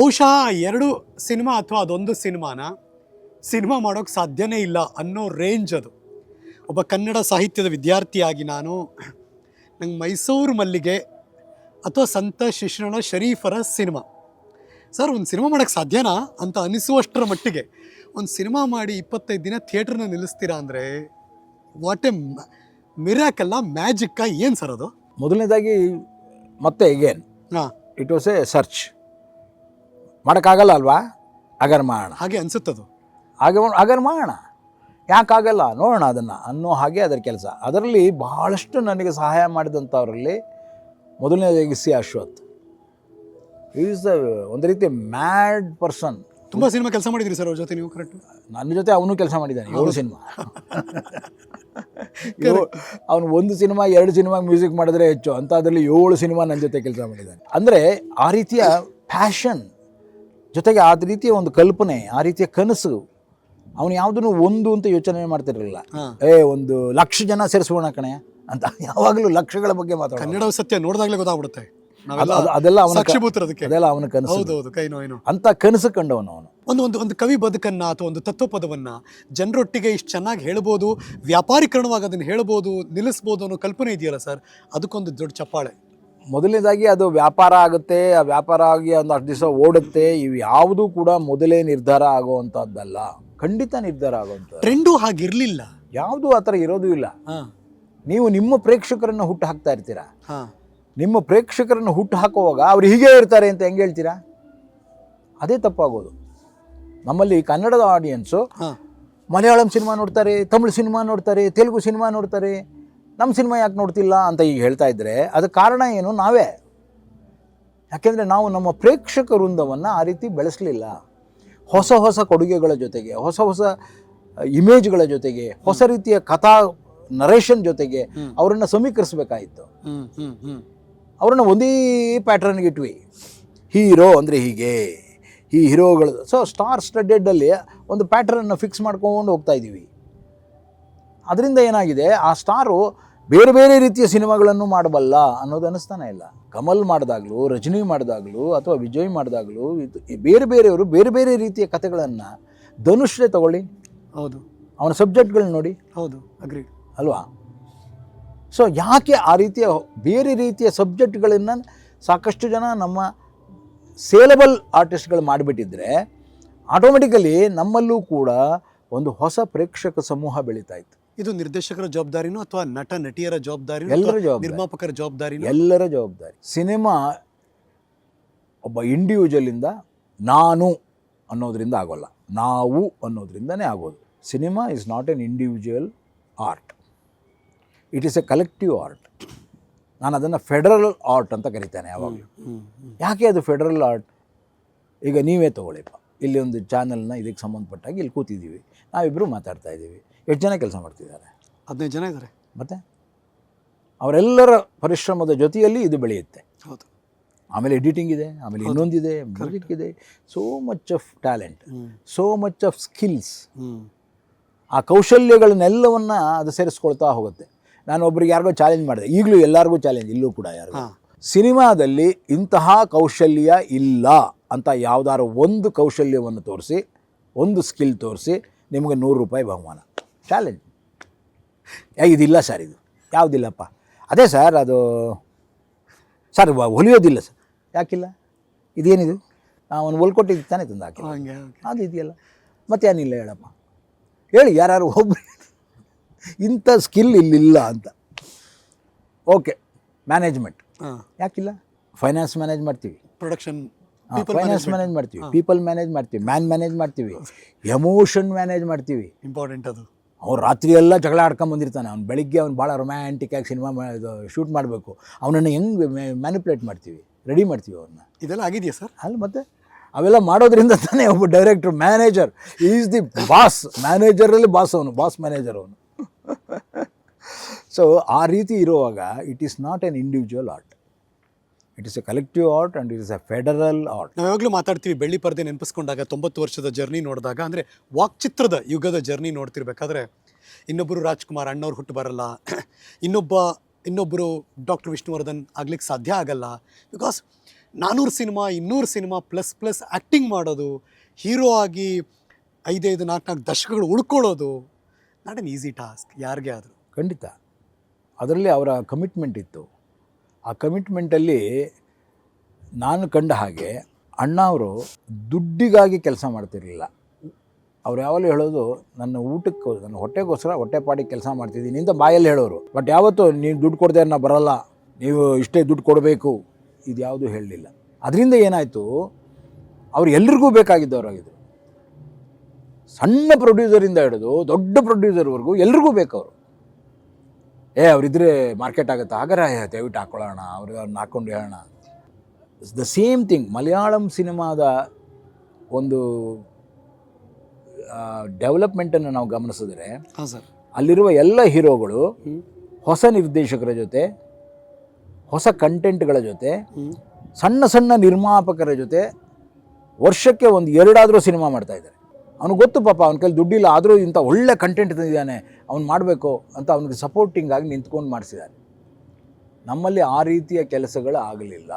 ಬಹುಶಃ ಎರಡು ಸಿನಿಮಾ ಅಥವಾ ಅದೊಂದು ಸಿನಿಮಾನ ಸಿನಿಮಾ ಮಾಡೋಕ್ಕೆ ಸಾಧ್ಯನೇ ಇಲ್ಲ ಅನ್ನೋ ರೇಂಜ್ ಅದು. ಒಬ್ಬ ಕನ್ನಡ ಸಾಹಿತ್ಯದ ವಿದ್ಯಾರ್ಥಿಯಾಗಿ ನಾನು ನಂಗೆ ಮೈಸೂರು ಮಲ್ಲಿಗೆ ಅಥವಾ ಸಂತ ಶಿಶುರಣ ಶರೀಫರ ಸಿನಿಮಾ. ಸರ್ ಒಂದು ಸಿನಿಮಾ ಮಾಡೋಕ್ಕೆ ಸಾಧ್ಯನಾ? ಅಂತ ಅನಿಸುವಷ್ಟರ ಮಟ್ಟಿಗೆ ಒಂದು ಸಿನಿಮಾ ಮಾಡಿ ಇಪ್ಪತ್ತೈದು ದಿನ ಥಿಯೇಟ್ರನ್ನ ನಿಲ್ಲಿಸ್ತೀರಾ ಅಂದರೆ ವಾಟ್ ಎ ಮಿರಾಕಲ್ಲ ಮ್ಯಾಜಿಕ್ಕ ಏನು ಸರ್ ಅದು? ಮೊದಲನೇದಾಗಿ ಮತ್ತೆ ಎಗೇನ್ ಹಾಂ. ಇಟ್ ವಾಸ್ ಎ ಸರ್ಚ್ ಮಾಡೋಕ್ಕಾಗಲ್ಲ ಅಲ್ವಾ? ಅಗರ್ ಮಾಡೋಣ ಹಾಗೆ ಅನಿಸುತ್ತದು. ಹಾಗೆ ಅಗರ್ ಮಾಡೋಣ ಯಾಕಾಗಲ್ಲ? ನೋಡೋಣ ಅದನ್ನು. ಅನ್ನೋ ಹಾಗೆ ಅದರ ಕೆಲಸ. ಅದರಲ್ಲಿ ಬಹಳಷ್ಟು ನನಗೆ ಸಹಾಯ ಮಾಡಿದಂಥವರಲ್ಲಿ ಮೊದಲನೇದಾಗಿ ಸಿ ಅಶ್ವಥ್. ಈಸ್ ದ ಒಂದು ರೀತಿ ಮ್ಯಾಡ್ ಪರ್ಸನ್ ತುಂಬ ಸಿನಿಮಾ ಕೆಲಸ ಮಾಡಿದ್ರಿ ಸರ್ ಅವ್ರ ಜೊತೆ ನೀವು ಕರೆಕ್ಟ್ ನನ್ನ ಜೊತೆ ಅವನು ಕೆಲಸ ಮಾಡಿದ್ದಾನೆ ಏಳು ಸಿನಿಮಾ. ಅವನು ಒಂದು ಸಿನಿಮಾ ಎರಡು ಸಿನಿಮಾ ಮ್ಯೂಸಿಕ್ ಮಾಡಿದ್ರೆ ಹೆಚ್ಚು. ಅಂತ ಅದರಲ್ಲಿ ಏಳು ಸಿನಿಮಾ ನನ್ನ ಜೊತೆ ಕೆಲಸ ಮಾಡಿದ್ದಾನೆ. ಅಂದರೆ ಆ ರೀತಿಯ ಪ್ಯಾಷನ್ ಜೊತೆಗೆ ಆ ರೀತಿಯ ಒಂದು ಕಲ್ಪನೆ ಆ ರೀತಿಯ ಕನಸು ಅವನು ಯಾವುದನ್ನು ಒಂದು ಅಂತ ಯೋಚನೆ ಮಾಡ್ತಿರಲಿಲ್ಲ. ಏ ಒಂದು ಲಕ್ಷ ಜನ ಸೇರಿಸೋಣ ಕಣೆ ಅಂತ ಯಾವಾಗಲೂ ಲಕ್ಷಗಳ ಬಗ್ಗೆ ಕನ್ನಡ ಸತ್ಯ ನೋಡಿದಾಗಲೇ ಗೊತ್ತಾಗ್ಬಿಡುತ್ತೆ. ಅದು- ಅದೆಲ್ಲ ಅದೆಲ್ಲ ಅವನ ಕನಸು. ಹೌದು ಹೌದು ಕೈ ಏನೋ ಅಂತ ಕನಸು ಕಂಡವನು ಅವನು. ಒಂದು ಒಂದು ಒಂದು ಕವಿ ಬದುಕನ್ನ ಅಥವಾ ಒಂದು ತತ್ವ ಪದವನ್ನ ಜನರೊಟ್ಟಿಗೆ ಇಷ್ಟು ಚೆನ್ನಾಗಿ ಹೇಳ್ಬೋದು ವ್ಯಾಪಾರೀಕರಣವಾಗಿ ಅದನ್ನು ಹೇಳ್ಬೋದು ನಿಲ್ಲಿಸ್ಬೋದು ಅನ್ನೋ ಕಲ್ಪನೆ ಇದೆಯಲ್ಲ ಸರ್? ಅದಕ್ಕೊಂದು ದೊಡ್ಡ ಚಪ್ಪಾಳೆ. ಮೊದಲನೇದಾಗಿ ಅದು ವ್ಯಾಪಾರ ಆಗುತ್ತೆ ಆ ವ್ಯಾಪಾರ ಆಗಿ ಒಂದು ಅಷ್ಟು ದಿವಸ ಓಡುತ್ತೆ ಇವು ಯಾವುದೂ ಕೂಡ ಮೊದಲೇ ನಿರ್ಧಾರ ಆಗುವಂಥದ್ದಲ್ಲ ಖಂಡಿತ ನಿರ್ಧಾರ ಆಗುವಂಥ ಟ್ರೆಂಡು ಹಾಗಿರ್ಲಿಲ್ಲ. ಯಾವುದೂ ಆ ಥರ ಇರೋದು ಇಲ್ಲ. ಹಾಂ. ನೀವು ನಿಮ್ಮ ಪ್ರೇಕ್ಷಕರನ್ನು ಹುಟ್ಟು ಹಾಕ್ತಾ ಇರ್ತೀರಾ? ಹಾಂ. ನಿಮ್ಮ ಪ್ರೇಕ್ಷಕರನ್ನು ಹುಟ್ಟು ಹಾಕುವಾಗ ಅವ್ರು ಹೀಗೆ ಇರ್ತಾರೆ ಅಂತ ಹೆಂಗೆ ಹೇಳ್ತೀರಾ? ಅದೇ ತಪ್ಪಾಗೋದು. ನಮ್ಮಲ್ಲಿ ಕನ್ನಡದ ಆಡಿಯನ್ಸು ಮಲಯಾಳಂ ಸಿನಿಮಾ ನೋಡ್ತಾರೆ ತಮಿಳು ಸಿನಿಮಾ ನೋಡ್ತಾರೆ ತೆಲುಗು ಸಿನಿಮಾ ನೋಡ್ತಾರೆ. ನಮ್ಮ ಸಿನಿಮಾ ಯಾಕೆ ನೋಡ್ತಿಲ್ಲ ಅಂತ ಈಗ ಹೇಳ್ತಾ ಇದ್ದರೆ ಅದಕ್ಕೆ ಕಾರಣ ಏನು? ನಾವೇ. ಯಾಕೆಂದರೆ ನಾವು ನಮ್ಮ ಪ್ರೇಕ್ಷಕ ವೃಂದವನ್ನು ಆ ರೀತಿ ಬೆಳೆಸಲಿಲ್ಲ. ಹೊಸ ಹೊಸ ಕೊಡುಗೆಗಳ ಜೊತೆಗೆ ಹೊಸ ಹೊಸ ಇಮೇಜ್ಗಳ ಜೊತೆಗೆ ಹೊಸ ರೀತಿಯ ಕಥಾ ನರೇಷನ್ ಜೊತೆಗೆ. ಅವರನ್ನು ಸಮೀಕರಿಸಬೇಕಾಯಿತು ಅವ್ರನ್ನ ಒಂದೇ ಪ್ಯಾಟ್ರನ್ಗೆ ಇಟ್ವಿ. ಹೀರೋ ಅಂದರೆ ಹೀಗೆ ಈ ಹೀರೋಗಳು ಸೊ ಸ್ಟಾರ್ ಸ್ಟಡೆಡ್ಡಲ್ಲಿ ಒಂದು ಪ್ಯಾಟ್ರನ್ನ ಫಿಕ್ಸ್ ಮಾಡ್ಕೊಂಡು ಹೋಗ್ತಾ ಇದ್ದೀವಿ ಅದರಿಂದ ಏನಾಗಿದೆ? ಆ ಸ್ಟಾರು ಬೇರೆ ಬೇರೆ ರೀತಿಯ ಸಿನಿಮಾಗಳನ್ನು ಮಾಡಬಲ್ಲ ಅನ್ನೋದು ಅನ್ನಿಸ್ತಾನೆ ಇಲ್ಲ. ಕಮಲ್ ಮಾಡಿದಾಗಲೂ ರಜನಿ ಮಾಡಿದಾಗಲೂ ಅಥವಾ ವಿಜಯ್ ಮಾಡಿದಾಗಲೂ ಇದು ಬೇರೆ ಬೇರೆಯವರು ಬೇರೆ ಬೇರೆ ರೀತಿಯ ಕಥೆಗಳನ್ನು ಧನುಷ್ರೇ ತಗೊಳ್ಳಿ. ಹೌದು. ಅವನ ಸಬ್ಜೆಕ್ಟ್ಗಳನ್ನ ನೋಡಿ. ಹೌದು ಅಗ್ರಿ ಅಲ್ವಾ? ಸೊ ಯಾಕೆ ಆ ರೀತಿಯ ಬೇರೆ ರೀತಿಯ ಸಬ್ಜೆಕ್ಟ್ಗಳನ್ನು ಸಾಕಷ್ಟು ಜನ ನಮ್ಮ ಸೇಲಬಲ್ ಆರ್ಟಿಸ್ಟ್ಗಳು ಮಾಡಿಬಿಟ್ಟಿದ್ರೆ ಆಟೋಮೆಟಿಕಲಿ ನಮ್ಮಲ್ಲೂ ಕೂಡ ಒಂದು ಹೊಸ ಪ್ರೇಕ್ಷಕ ಸಮೂಹ ಬೆಳೀತಾ ಇತ್ತು. ಇದು ನಿರ್ದೇಶಕರ ಜವಾಬ್ದಾರಿನೂ ಅಥವಾ ನಟ ನಟಿಯರ ಜವಾಬ್ದಾರಿ ಎಲ್ಲರ ಜವಾಬ್ದಾರಿ. ನಿರ್ಮಾಪಕರ ಜವಾಬ್ದಾರಿ ಎಲ್ಲರ ಜವಾಬ್ದಾರಿ. ಸಿನಿಮಾ ಒಬ್ಬ ಇಂಡಿವಿಜುವಲಿಂದ ನಾನು ಅನ್ನೋದ್ರಿಂದ ಆಗೋಲ್ಲ. ನಾವು ಅನ್ನೋದ್ರಿಂದನೇ ಆಗೋದು. Cinema is not an individual art it is a collective art ನಾನು ಅದನ್ನು ಫೆಡರಲ್ ಆರ್ಟ್ ಅಂತ ಕರಿತೇನೆ ಯಾವಾಗಲೂ ಯಾಕೆ ಅದು ಫೆಡರಲ್ ಆರ್ಟ್ ಈಗ ನೀವೇ ತಗೊಳ್ಳಿಪ್ಪ ಇಲ್ಲಿ ಒಂದು ಚಾನಲ್ನ ಇದಕ್ಕೆ ಸಂಬಂಧಪಟ್ಟಾಗಿ ಇಲ್ಲಿ ಕೂತಿದ್ದೀವಿ. ನಾವಿಬ್ಬರು ಮಾತಾಡ್ತಾ ಇದ್ದೀವಿ. ಎಷ್ಟು ಜನ ಕೆಲಸ ಮಾಡ್ತಿದ್ದಾರೆ? ಹದಿನೈದು ಜನ ಇದ್ದಾರೆ ಮತ್ತೆ? ಅವರೆಲ್ಲರ ಪರಿಶ್ರಮದ ಜೊತೆಯಲ್ಲಿ ಇದು ಬೆಳೆಯುತ್ತೆ. ಹೌದು. ಆಮೇಲೆ ಎಡಿಟಿಂಗ್ ಇದೆ ಆಮೇಲೆ ಇನ್ನೊಂದಿದೆ ಮ್ಯೂಸಿಕ್ ಇದೆ. So much of talent so much of skills ಆ ಕೌಶಲ್ಯಗಳನ್ನೆಲ್ಲವನ್ನು ಅದು ಸೇರಿಸ್ಕೊಳ್ತಾ ಹೋಗುತ್ತೆ. ನಾನು ಒಬ್ರಿಗೆ ಯಾರಿಗೋ ಚಾಲೆಂಜ್ ಮಾಡಿದೆ. ಈಗಲೂ ಎಲ್ಲರಿಗೂ ಚಾಲೆಂಜ್ ಇಲ್ಲೂ ಕೂಡ ಯಾರು ಸಿನಿಮಾದಲ್ಲಿ ಇಂತಹ ಕೌಶಲ್ಯ ಇಲ್ಲ ಅಂತ ಯಾವ್ದಾದ್ರು ಒಂದು ಕೌಶಲ್ಯವನ್ನು ತೋರಿಸಿ ಒಂದು ಸ್ಕಿಲ್ ತೋರಿಸಿ ನಿಮಗೆ ನೂರು ರೂಪಾಯಿ ಬಹುಮಾನ. ಚಾಲೆಂಜ್ ಇದಿಲ್ಲ ಸರ್ ಇದು. ಯಾವುದಿಲ್ಲಪ್ಪ. ಅದೇ ಸರ್ ಅದು ಸರ್ ಹೊಲಿಯೋದಿಲ್ಲ ಸರ್ ಯಾಕಿಲ್ಲ? ಇದೇನಿದು? ಅವನು ಹೊಲ್ಕೊಟ್ಟಿದ್ದು ತಾನೇ ತಂದು ಹಾಕಿ ಹಂಗೆ ಅದು ಇದೆಯಲ್ಲ. ಮತ್ತೇನಿಲ್ಲ ಹೇಳಪ್ಪ. ಹೇಳಿ ಯಾರು ಒಬ್ಬರು ಇಂಥ ಸ್ಕಿಲ್ ಇಲ್ಲಿಲ್ಲ ಅಂತ. ಓಕೆ ಮ್ಯಾನೇಜ್ಮೆಂಟ್ ಯಾಕಿಲ್ಲ? ಫೈನಾನ್ಸ್ ಮ್ಯಾನೇಜ್ ಮಾಡ್ತೀವಿ. ಪ್ರೊಡಕ್ಷನ್ ಫೈನಾನ್ಸ್ ಮ್ಯಾನೇಜ್ ಮಾಡ್ತೀವಿ. ಪೀಪಲ್ ಮ್ಯಾನೇಜ್ ಮಾಡ್ತೀವಿ. ಮ್ಯಾನ್ ಮ್ಯಾನೇಜ್ ಮಾಡ್ತೀವಿ. ಎಮೋಷನ್ ಮ್ಯಾನೇಜ್ ಮಾಡ್ತೀವಿ. ಇಂಪಾರ್ಟೆಂಟ್ ಅದು. ಅವ್ನು ರಾತ್ರಿ ಎಲ್ಲ ಜಗಳ ಆಡ್ಕೊಂಡು ಬಂದಿರ್ತಾನೆ. ಅವ್ನು ಬೆಳಿಗ್ಗೆ ಅವ್ನು ಭಾಳ ರೊಮ್ಯಾಂಟಿಕ್ ಆಗಿ ಸಿನಿಮಾ ಶೂಟ್ ಮಾಡಬೇಕು. ಅವನನ್ನು ಹೆಂಗೆ ಮ್ಯಾನಿಪುಲೇಟ್ ಮಾಡ್ತೀವಿ? ರೆಡಿ ಮಾಡ್ತೀವಿ ಅವ್ರನ್ನ. ಇದೆಲ್ಲ ಆಗಿದೆಯಾ ಸರ್? ಅಲ್ಲಿ ಮತ್ತೆ? ಅವೆಲ್ಲ ಮಾಡೋದ್ರಿಂದ ತಾನೇ ಒಬ್ಬ director manager is the boss ಮ್ಯಾನೇಜರಲ್ಲಿ boss ಅವನು. ಬಾಸ್ ಮ್ಯಾನೇಜರ್ ಅವನು. ಸೊ ಆ ರೀತಿ ಇರುವಾಗ it is not an individual art it is a collective art and it is a federal art ನಾವು ಯಾವಾಗಲೂ ಮಾತಾಡ್ತೀವಿ ಬೆಳ್ಳಿ ಪರದೆ ನೆನಪಿಸ್ಕೊಂಡಾಗ ತೊಂಬತ್ತು ವರ್ಷದ ಜರ್ನಿ ನೋಡಿದಾಗ ಅಂದರೆ ವಾಕ್ಚಿತ್ರದ ಯುಗದ ಜರ್ನಿ ನೋಡ್ತಿರ್ಬೇಕಾದ್ರೆ ಇನ್ನೊಬ್ಬರು ರಾಜ್ಕುಮಾರ್ ಅಣ್ಣವ್ರು ಹುಟ್ಟು ಬರಲ್ಲ ಇನ್ನೊಬ್ಬ ಇನ್ನೊಬ್ಬರು ಡಾಕ್ಟರ್ ವಿಷ್ಣುವರ್ಧನ್ ಆಗ್ಲಿಕ್ಕೆ ಸಾಧ್ಯ ಆಗಲ್ಲ. ಬಿಕಾಸ್ ನಾನ್ನೂರು ಸಿನಿಮಾ ಇನ್ನೂರು ಸಿನಿಮಾ ಪ್ಲಸ್ ಪ್ಲಸ್ ಆ್ಯಕ್ಟಿಂಗ್ ಮಾಡೋದು ಹೀರೋ ಆಗಿ ಐದೈದು ನಾಲ್ಕು ನಾಲ್ಕು ದಶಕಗಳು ಉಳ್ಕೊಳ್ಳೋದು ನಾಟ್ ಅನ್ ಈಸಿ ಟಾಸ್ಕ್ ಯಾರಿಗೆ ಆದರೂ. ಖಂಡಿತ. ಅದರಲ್ಲಿ ಅವರ ಕಮಿಟ್ಮೆಂಟ್ ಇತ್ತು. ಆ ಕಮಿಟ್ಮೆಂಟಲ್ಲಿ ನಾನು ಕಂಡ ಹಾಗೆ ಅಣ್ಣ ಅವರು ದುಡ್ಡಿಗಾಗಿ ಕೆಲಸ ಮಾಡ್ತಿರಲಿಲ್ಲ. ಅವ್ರು ಯಾವಾಗಲೂ ಹೇಳೋದು, ನನ್ನ ಊಟಕ್ಕೆ, ನನ್ನ ಹೊಟ್ಟೆಗೋಸ್ಕರ ಹೊಟ್ಟೆಪಾಡಿಗೆ ಕೆಲಸ ಮಾಡ್ತಿದ್ದೀನಿ ಅಂತ ಬಾಯಲ್ಲಿ ಹೇಳೋರು. ಬಟ್ ಯಾವತ್ತೂ, ನೀವು ದುಡ್ಡು ಕೊಡದೆ ನಾ ಬರಲ್ಲ. ನೀವು ಇಷ್ಟೇ ದುಡ್ಡು ಕೊಡಬೇಕು. ಇದು ಯಾವುದೂ ಹೇಳಲಿಲ್ಲ. ಅದರಿಂದ ಏನಾಯಿತು, ಅವ್ರು ಎಲ್ರಿಗೂ ಬೇಕಾಗಿದ್ದವರಾಗಿದ್ದರು ಸಣ್ಣ ಪ್ರೊಡ್ಯೂಸರಿಂದ ಹಿಡಿದು ದೊಡ್ಡ ಪ್ರೊಡ್ಯೂಸರ್ವರೆಗೂ ಎಲ್ರಿಗೂ ಬೇಕವರು. ಏ ಅವರಿದ್ರೆ ಮಾರ್ಕೆಟ್ ಆಗುತ್ತೆ. ಹಾಗಾದ್ರೆ ದಯವಿಟ್ಟು ಹಾಕೊಳ್ಳೋಣ ಅವ್ರಿಗೆ ಅವ್ರನ್ನ ಹಾಕ್ಕೊಂಡು ಹೇಳೋಣ. ದ ಸೇಮ್ ಥಿಂಗ್ ಮಲಯಾಳಂ ಸಿನಿಮಾದ ಒಂದು ಡೆವಲಪ್ಮೆಂಟನ್ನು ನಾವು ಗಮನಿಸಿದ್ರೆ ಸರ್. ಅಲ್ಲಿರುವ ಎಲ್ಲ ಹೀರೋಗಳು ಹೊಸ ನಿರ್ದೇಶಕರ ಜೊತೆ ಹೊಸ ಕಂಟೆಂಟ್ಗಳ ಜೊತೆ ಸಣ್ಣ ಸಣ್ಣ ನಿರ್ಮಾಪಕರ ಜೊತೆ ವರ್ಷಕ್ಕೆ ಒಂದು ಎರಡಾದರೂ ಸಿನಿಮಾ ಮಾಡ್ತಾ ಇದ್ದಾರೆ. ಅವ್ನಿಗೆ ಗೊತ್ತು ಪಾಪ, ಅವ್ನ ಕೈಲಿ ದುಡ್ಡಿಲ್ಲ, ಆದರೂ ಇಂಥ ಒಳ್ಳೆ ಕಂಟೆಂಟ್ ತಂದಿದ್ದಾನೆ, ಅವ್ನು ಮಾಡಬೇಕು ಅಂತ ಅವನಿಗೆ ಸಪೋರ್ಟಿಂಗ್ ಆಗಿ ನಿಂತ್ಕೊಂಡು ಮಾಡಿಸಿದ್ದಾರೆ ನಮ್ಮಲ್ಲಿ ಆ ರೀತಿಯ ಕೆಲಸಗಳು ಆಗಲಿಲ್ಲ.